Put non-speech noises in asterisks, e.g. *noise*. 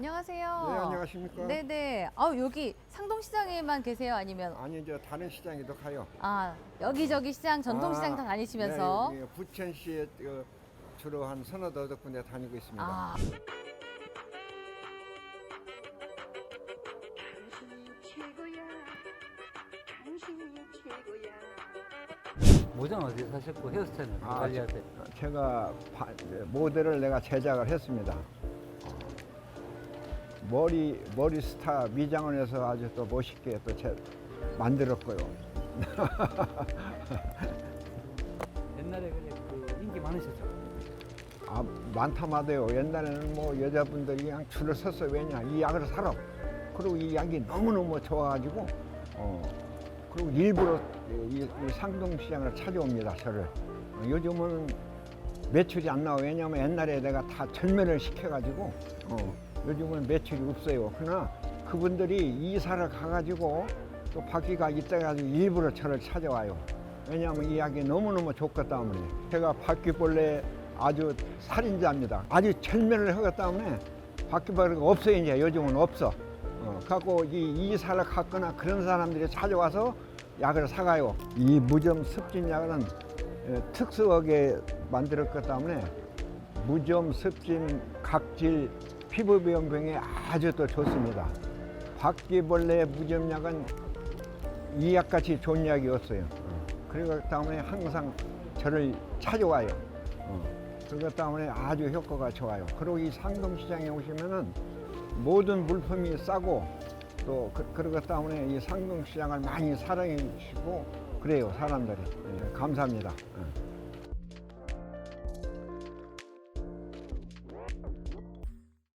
안녕하세요. 네, 안녕하십니까? 네네. 아 여기 상동시장에만 계세요? 아니면 아니 이제 다른 시장에도 가요. 아 여기저기 시장, 전통시장 아, 다 다니시면서 네, 여기 부천시에 어, 주로 한 서너 다섯 군데 다니고 있습니다. 아 모자는 어디 사셨고 헤어스타일은 아, 때? 제가 바- 모델을 내가 제작을 했습니다. 머리 머리 스타 미장원 에서 아주 또 멋있게 또 제, 만들었고요. *laughs* 옛날에 그래 그 인기 많으셨죠? 아 많다마도요. 옛날에는 뭐 여자분들이 그냥 줄을 섰어요. 왜냐 이 약을 사러. 그리고 이 약이 너무 너무 좋아가지고 어 그리고 일부러 이, 이 상동시장을 찾아옵니다. 저를 어, 요즘은 매출이 안 나와. 왜냐면 옛날에 내가 다 전면을 시켜가지고 어 요즘은 매출이 없어요. 그러나 그분들이 이사를 가가지고 또 바퀴가 있다가지고 일부러 저를 찾아와요. 왜냐하면 이 약이 너무너무 좋기 때문에 제가 바퀴벌레 아주 살인자입니다. 아주 전면을 하기 때문에 바퀴벌레가 없어요 이제 요즘은 없어. 어, 갖고 이 이사를 갔거나 그런 사람들이 찾아와서 약을 사가요. 이 무점 습진 약은 에, 특수하게 만들었기 때문에 무좀 습진 각질 피부병병에 아주 또 좋습니다. 바퀴벌레 무좀약은 이 약같이 좋은 약이 없어요. 어. 그리고 때문에 항상 저를 찾아와요. 어. 그것 때문에 아주 효과가 좋아요. 그리고 이 상동시장에 오시면은 모든 물품이 싸고 또 그, 그것 때문에 이 상동시장을 많이 사랑해 주시고 그래요 사람들이 예, 감사합니다. 어.